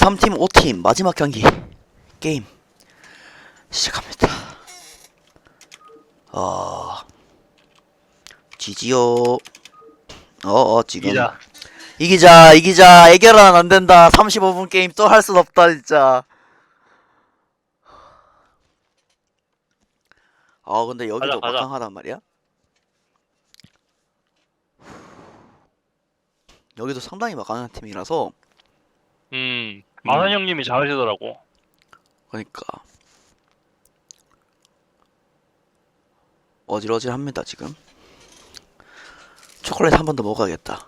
3팀 5팀 마지막 경기 게임 시작합니다. 어 지지요. 어어 지금 이자 이기자 이기자 애결은 안 된다. 35분 게임 또 할 순 없다 진짜. 아 근데 여기도 가자, 가자. 막강하단 말이야. 여기도 상당히 막강한 팀이라서 음 마산 형님이 잘하시더라고 그러니까 어질어질합니다 지금. 초콜릿 한 번 더 먹어야겠다.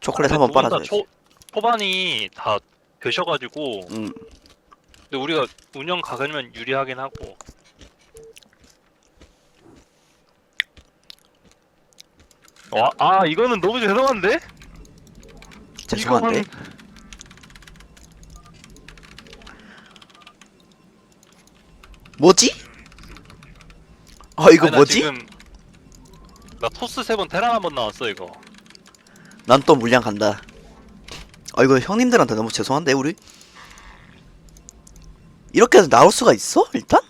초콜릿 한 번 두분다 빨아줘야지. 초, 초반이 다 되셔가지고 음. 근데 우리가 운영 가면 유리하긴 하고 와, 아 이거는 너무 죄송한데? 죄송한데. 이거는- 뭐지? 아 이거 아니, 나 뭐지? 지금 나 토스 세 번 테란 한 번 나왔어 이거 난 또 물량 간다. 아 이거 형님들한테 너무 죄송한데 우리 이렇게 해서 나올 수가 있어? 일단?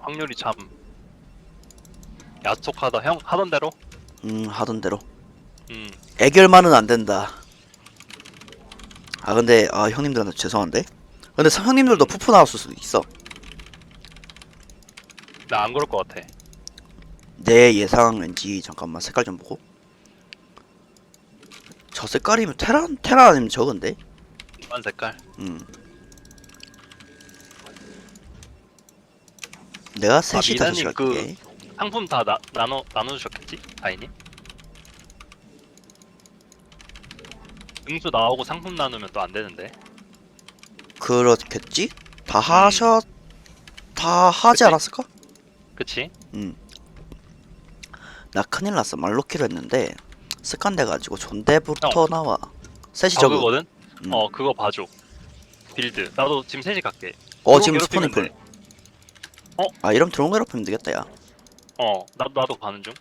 확률이 참 야속하다 형 하던 대로 음 하던 대로 음 애결만은 안 된다. 아 근데 아 형님들한테 죄송한데. 근데 사- 형님들도 푸푸 나왔을 수도 있어. 나 안 그럴 것 같아 내 예상 왠지 잠깐만 색깔 좀 보고. 저 색깔이면 테란 테란 아니면 저건데. 이만 색깔 음. 내가 셋이 다섯 시 아, 미나님 그- 갈게. 상품 다 나, 나눠 나눠주셨겠지 다인이 응수 나오고 상품 나누면 또 안 되는데 그렇겠지? 다 하셔 다 하지 그치? 않았을까? 그치? 음. 나 큰일 났어. 말로키로 했는데 습관 돼가지고 존대부터 나와. 셋이 저거. 저거 거든? 음. 어 그거 봐줘 빌드 나도 지금 3시 갈게 어 지금 스포닝풀. 돼. 어? 아 이러면 드론 괴롭히면 되겠다 야. 어 나도 나도 가는 중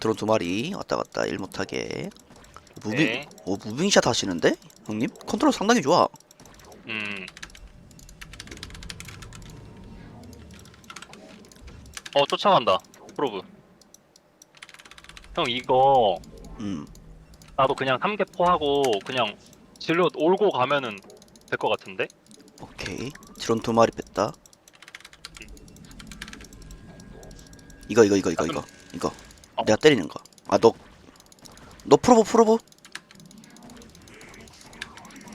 드론 두 마리 왔다 갔다 일 못하게. 무빙 네. 오 무빙샷 하시는데 형님 컨트롤 상당히 좋아. 음. 어 쫓아간다 프로브 형 이거 음. 나도 그냥 삼계포하고 그냥 진로 올고 가면은 될 것 같은데? 오케이. 드론 두 마리 뺐다. 이거 이거 이거 이거 이거 이거. 어. 내가 때리는 거. 아 너. 너 프로보 프로보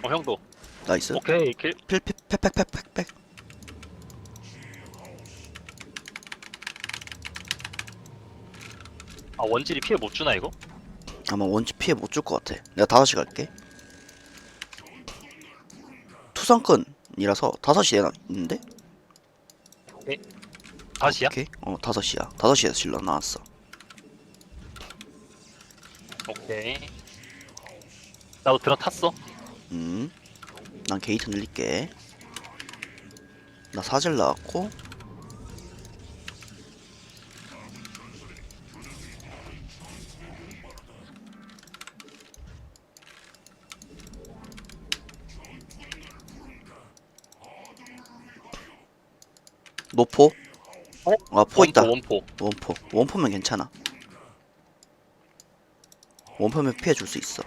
어 형도 나이스. 오케이 킬 필필팩팩팩팩 아 원질이 피해 못 주나 이거? 아마 원치 피해 못 줄 것 같아. 내가 다섯 시 갈게. 투상권이라서 다섯 시에 나 있는데? 다시야? 오케이. 어 다섯 시야. 다섯 시에 실러 나왔어. 오케이 나도 들어 탔어 음. 난 게이트 늘릴게. 나 사질 나왔고. 노포? 어? 아, 포 있다. 원포 원포. 원포면 괜찮아. 원포면 피해 줄 수 있어.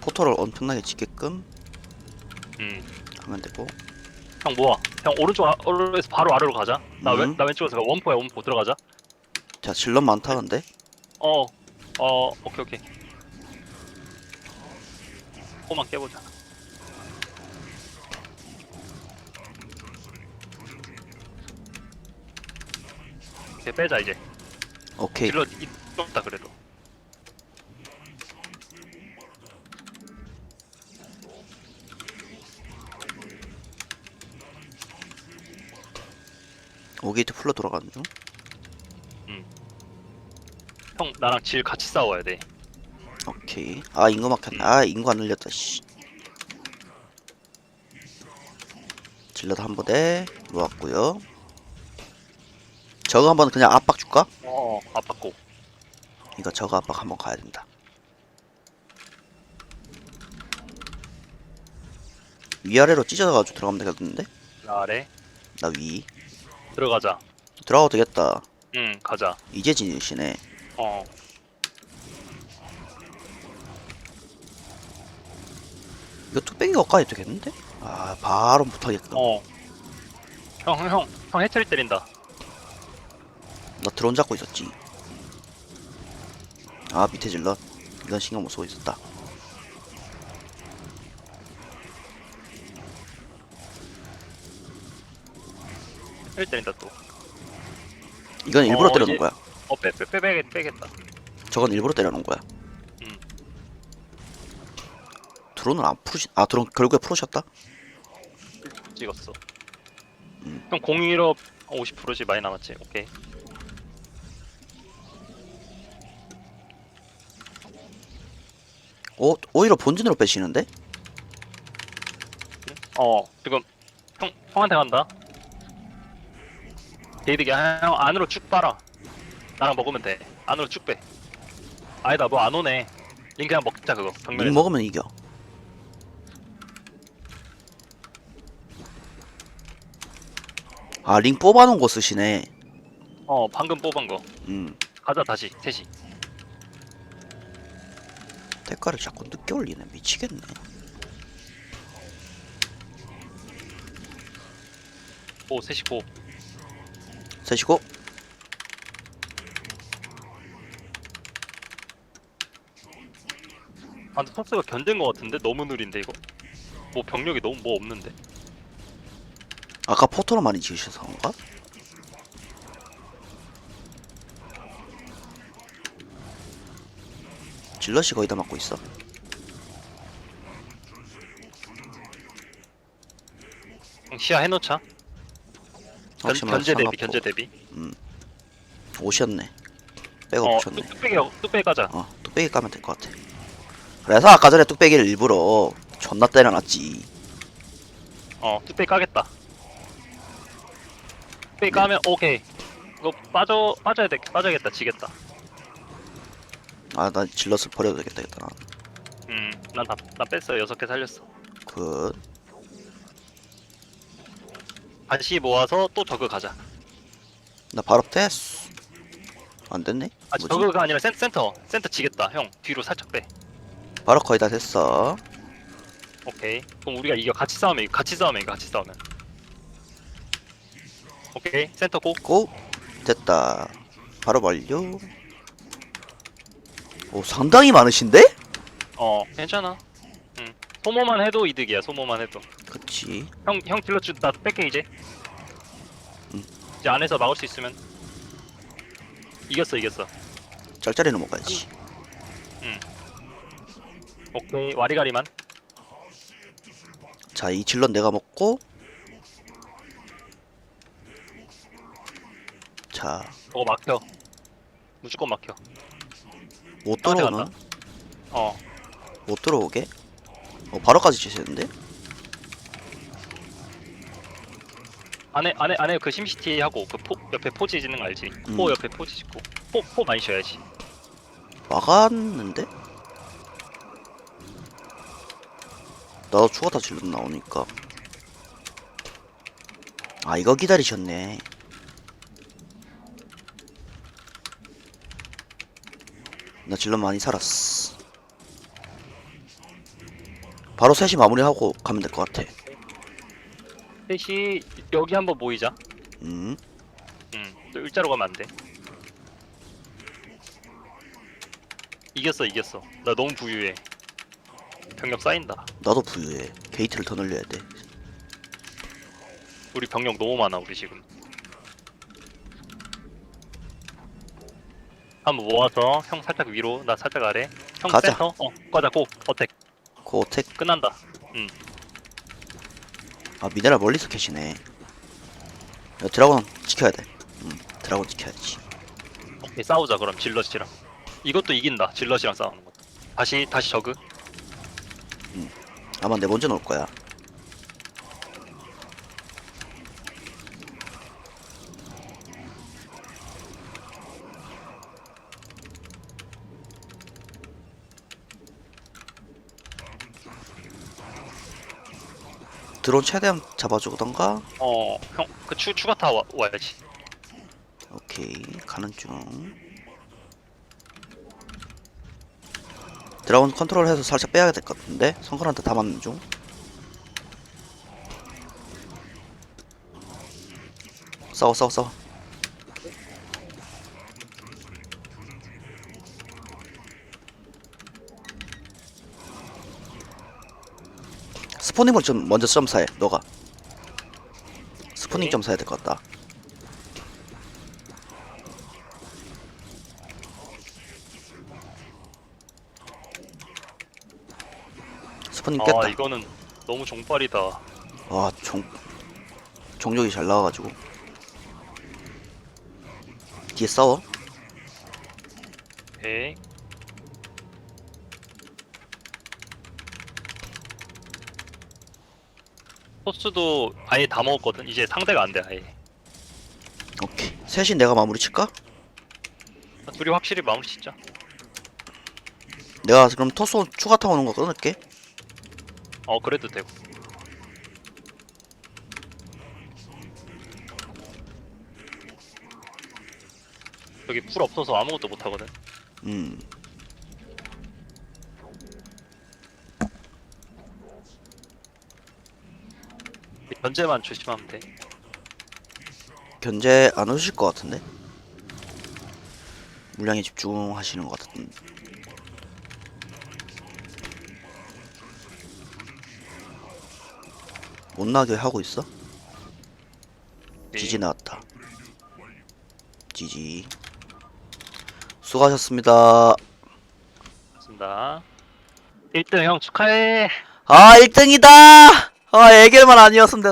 포토를 엄청나게 짓게끔 음형 하면 되고. 모아. 형 오른쪽 아, 오른쪽에서 바로 아래로 가자. 나, 음. 왼, 나 왼쪽에서 가. 원포야 원포. 들어가자. 자 질럿 많다 근데? 어, 어, 오케이, 오케이. 코만 깨보자. 오케이, 빼자, 이제. 오케이 딜러 이쪽다 그래도. 오게이트 풀로 돌아가는 중 형, 나랑 질 같이 싸워야 돼. 오케이. 아 인구 막혔네. 아 인구 안 늘렸다. 씨. 질러도 한 부대 놓았고요. 저거 한번 그냥 압박 줄까? 어 아팠고 이거 저거 압박 한번 가야 된다. 위아래로 찢어가지고 들어가면 되겠는데? 아래 나 위. 들어가자 들어가도 되겠다. 응 가자 이제 진이시네. 어 이거 뚝배기가 가야 되겠는데? 아 바로 못하겠다. 어. 형, 형, 형, 형 해처리 때린다. 나 드론 잡고 있었지. 아 밑에 질러. 이건 신경 못 쓰고 있었다. 해처리 때린다 또. 이건 일부러 어, 때려놓은 이제- 거야. 어, 빼, 빼, 빼, 빼, 빼겠다. 저건 일부러 때려놓은 거야. 드론을 안 풀으시. 아 드론 결국에 풀으셨다. 찍었어. 음. 형 공일업 50%지 많이 남았지. 오케이. 오 오히려 본진으로 빼시는데? 어, 지금 형, 형한테 간다. 게이득이 형 안으로 쭉 빨아. 나랑 먹으면 돼. 안으로 쭉 빼. 아니다, 뭐 안 오네. 링 그냥 먹자 그거. 링 먹으면 이겨. 아 링 뽑아놓은 거 쓰시네. 어, 방금 뽑은 거. 음 가자 다시 셋이. 대가를 자꾸 늦게 올리네. 미치겠네. 오, 셋이 고. 세시고 아, 근데 토스가 견딘 거 같은데 너무 느린데 이거. 뭐 병력이 너무 뭐 없는데. 아까 포토로 많이 지으셔서 그런가? 질럿이 거의 다 맞고 있어. 형 시야 해놓자. 견, 혹시 견제 대비 상관없고. 견제 대비. 오셨네. 백업 어, 붙였네. 뚝- 뚝배기 뚝배기 가자. 어, 뚝배기 까면 될 것 같아. 그래서 아까 전에 뚝배기를 일부러 존나 때려놨지. 어, 뚝배기 까겠다. 뚝배기 까면 오케이. 이거 빠져 빠져야 돼. 빠져야겠다. 지겠다. 아, 나 질럿을 버려도 되겠다, 일단. 음, 난다나 뺐어. 여섯 개 살렸어. 그, 다시 모아서 또 저그 가자. 나 바로 됐어. 안 됐네? 아, 뭐지? 저그가 아니라 센, 센터. 센터 지겠다. 형 뒤로 살짝 빼. 바로 거의 다 됐어. 오케이. 그럼 우리가 이겨. 같이 싸우면 이겨. 같이 싸우면 이겨. 같이 싸우면. 오케이. 센터 고. 고! 됐다. 바로 완료. 오, 상당히 많으신데? 어, 괜찮아. 응. 소모만 해도 이득이야. 소모만 해도. 그치. 형, 형 딜러 주, 나 뺄게 이제. 응. 이제 안에서 막을 수 있으면. 이겼어, 이겼어. 짤짤이는 먹어야지. 오케이, 와리가리만. 자, 이 질럿 내가 먹고. 자, 저거 막혀. 무조건 막혀. 못 들어오나? 간다. 어, 못 들어오게? 어, 바로까지 치시는데? 안에, 안에, 안에 그 심시티 하고, 그 포, 옆에 포지 짓는 거 알지? 포 음. 옆에 포지 짓고. 포, 포 많이 쉬어야지. 막았는데? 나도 죽었다 질럿 나오니까. 아, 이거 기다리셨네. 나 질럿 많이 살았어. 바로 셋이 마무리하고 가면 될 것 같아. 셋이 여기 한번 모이자. 음, 응, 또 일자로 가면 안 돼. 이겼어, 이겼어. 나 너무 부유해. 병력 쌓인다. 나도 부유해. 게이트를 더 늘려야 돼. 우리 병력 너무 많아, 우리 지금. 한번 모아서 형 살짝 위로, 나 살짝 아래. 형 가자. 센터. 어, 가자. 고. 어택. 고 어택. 끝난다. 아, 미네랄 멀리서 캐시네. 야, 드라곤 지켜야 돼. 음, 드라곤 지켜야지. 오케이, 싸우자 그럼 질럿이랑. 이것도 이긴다. 질럿이랑 싸우는 거. 다시 다시 저그 아마 내 먼저 넣을 거야. 드론 최대한 잡아주던가. 어 형그 추가 타 와, 와야지 오케이 가는 중. 드라곤 컨트롤해서 살짝 빼야 될 것 같은데 성건한테 다 맞는 중. 싸워 싸워 싸워. 스포닝을 좀 먼저 점사해 너가. 스포닝. 점사해야 될 것 같다. 스포닝 깼다. 아 이거는 너무 종빨이다 와, 종, 종족이 잘 나와가지고. 뒤에 싸워? 오케이 토스도 아예 다 먹었거든 이제 상대가 안 돼 아예 오케이. 셋이 내가 마무리 칠까? 둘이 확실히 마무리 진짜 내가 그럼 토스 추가 타고 오는 거 끊을게. 어 그래도 되고 여기 풀 없어서 아무것도 못 하거든 음. 견제만 조심하면 돼 견제 안 오실 것 같은데? 물량에 집중하시는 것 같은데. 못 나게 하고 있어? 지지 나왔다. 지지. 수고하셨습니다. 맞습니다 1등 형 축하해 아, 1등이다! 아, 애결만 아니었으면 됐